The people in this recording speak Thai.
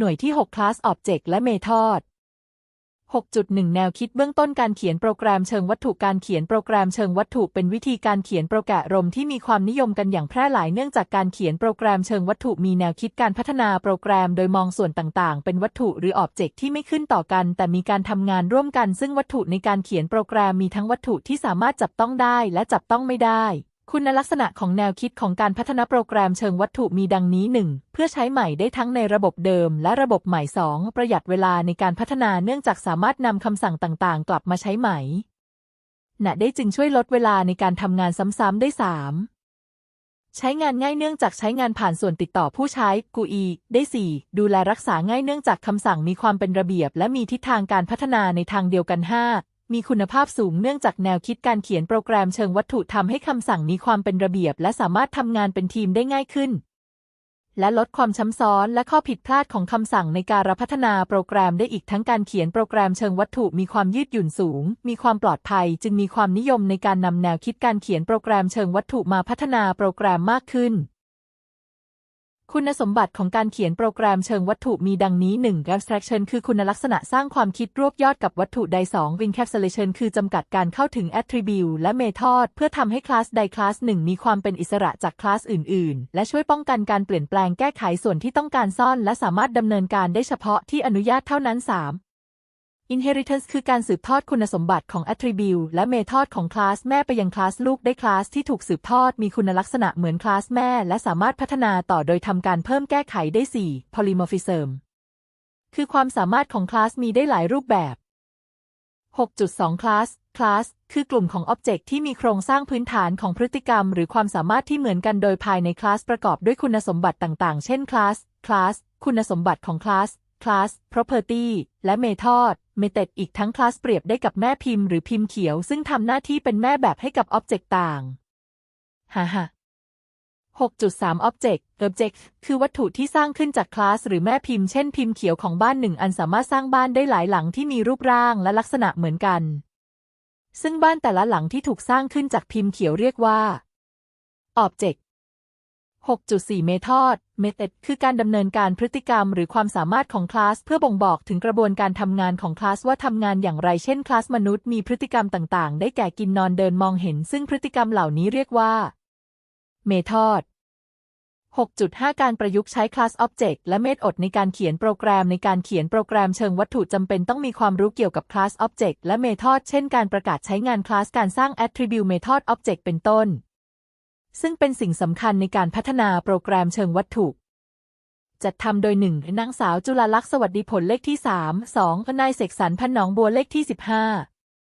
หน่วยที่ 6 Class Object และ Method 6.1 แนวคิดเบื้องต้นการเขียนโปรแกรมเชิงวัตถุการเขียนโปรแกรมเชิงวัตถุเป็นวิธีการเขียนโปรแกรมที่มีความนิยมกันอย่างแพร่หลายเนื่องจากการเขียนโปรแกรมเชิงวัตถุมีแนวคิดการพัฒนาโปรแกรมโดยมองส่วนต่างๆ เป็นวัตถุหรือออบเจกต์ที่ไม่ขึ้นต่อกัน แต่มีการทำงานร่วมกัน ซึ่งวัตถุในการเขียนโปรแกรมมีทั้งวัตถุที่สามารถจับต้องได้และจับต้องไม่ได้ คุณลักษณะของแนวคิดของการพัฒนาโปรแกรมเชิงวัตถุมีดังนี้ 1. เพื่อใช้ใหม่ได้ทั้งในระบบเดิมและระบบใหม่ 2. ประหยัดเวลาในการพัฒนาเนื่องจากสามารถนำคำสั่งต่างๆ กลับมาใช้ใหม่ณได้จึงช่วยลดเวลาในการทำงานซ้ำๆได้ 3. ใช้งานง่ายเนื่องจากใช้งานผ่านส่วนติดต่อผู้ใช้ GUI ได้ 4. ดูแลรักษาง่ายเนื่องจากคำสั่งมีความเป็นระเบียบ และมีทิศทางการพัฒนาในทางเดียวกัน 5. มีคุณภาพสูงเนื่องจากแนวคิดการเขียนโปรแกรมเชิงวัตถุทำให้คำสั่งมีความเป็นระเบียบ และสามารถทำงานเป็นทีมได้ง่ายขึ้น และลดความช้ำซ้อนและข้อผิดพลาดของคำสั่งในการพัฒนาโปรแกรมได้อีกทั้งการเขียนโปรแกรมเชิงวัตถุมีความยืดหยุ่นสูง มีความปลอดภัย จึงมีความนิยมในการนำแนวคิดการเขียนโปรแกรมเชิงวัตถุมาพัฒนาโปรแกรมมากขึ้น คุณสมบัติของการเขียนโปรแกรมเชิงวัตถุมีดังนี้ 1. abstraction คือคุณลักษณะสร้างความคิดรวบยอดกับวัตถุใด 2. encapsulation คือจำกัดการเข้าถึง attribute และ method เพื่อทำให้คลาสใดคลาสหนึ่งมีความเป็นอิสระจากคลาสอื่น ๆ และช่วยป้องกันการเปลี่ยนแปลงแก้ไขส่วนที่ต้องการซ่อน และสามารถดำเนินการได้เฉพาะที่อนุญาตเท่านั้น 3. Inheritance คือการสืบทอดคุณสมบัติของ attribute และ method ของคลาสแม่ไปยังคลาสลูกได้คลาสที่ถูกสืบทอดมีคุณลักษณะเหมือนคลาสแม่ และสามารถพัฒนาต่อโดยทำการเพิ่มแก้ไขได้ 4. Polymorphism คือความสามารถของคลาสมีได้หลายรูปแบบ 6.2คลาสคลาสคือกลุ่มของอ็อบเจกต์ที่มีโครงสร้างพื้นฐานของพฤติกรรม หรือความสามารถที่เหมือนกันโดยภายในคลาสประกอบด้วยคุณสมบัติต่างๆ เช่นคลาสคลาสคุณสมบัติของคลาส คลาส property และ method method อีกทั้งคลาสเปรียบได้กับแม่พิมพ์หรือพิมพ์เขียว ซึ่งทำหน้าที่เป็นแม่แบบให้กับอ็อบเจกต์ต่างฮ่าฮ่า6.3 Object Object คือวัตถุที่สร้างขึ้นจากคลาสหรือแม่พิมพ์เช่นพิมพ์เขียวของบ้านหนึ่งอันสามารถสร้างบ้านได้หลายหลังที่มีรูปร่างและลักษณะเหมือนกัน ซึ่งบ้านแต่ละหลังที่ถูกสร้างขึ้นจากพิมพ์เขียวเรียกว่า Object 6.4 Method Method คือการดำเนินการพฤติกรรมหรือความสามารถของคลาสเพื่อบ่งบอกถึงกระบวนการทำงานของคลาสว่าทำงานอย่างไร เช่นคลาสมนุษย์มีพฤติกรรมต่างๆ ได้แก่กินนอนเดินมองเห็น ซึ่งพฤติกรรมเหล่านี้เรียกว่า Method 6.5 การประยุกต์ใช้คลาส Object และ Method ในการเขียนโปรแกรมในการเขียนโปรแกรมเชิงวัตถุจำเป็นต้องมีความรู้เกี่ยวกับคลาส Object และ Method เช่น การประกาศใช้งานคลาสการสร้าง Attribute Method Object เป็นต้น ซึ่งเป็นสิ่งสำคัญในการพัฒนาโปรแกรมเชิงวัตถุ จัดทำโดยหนึ่งนางสาวจุลลักษณ์สวัสดีผลเลขที่ 3 2นายเสกสรรพันหนองบัวเลขที่ 15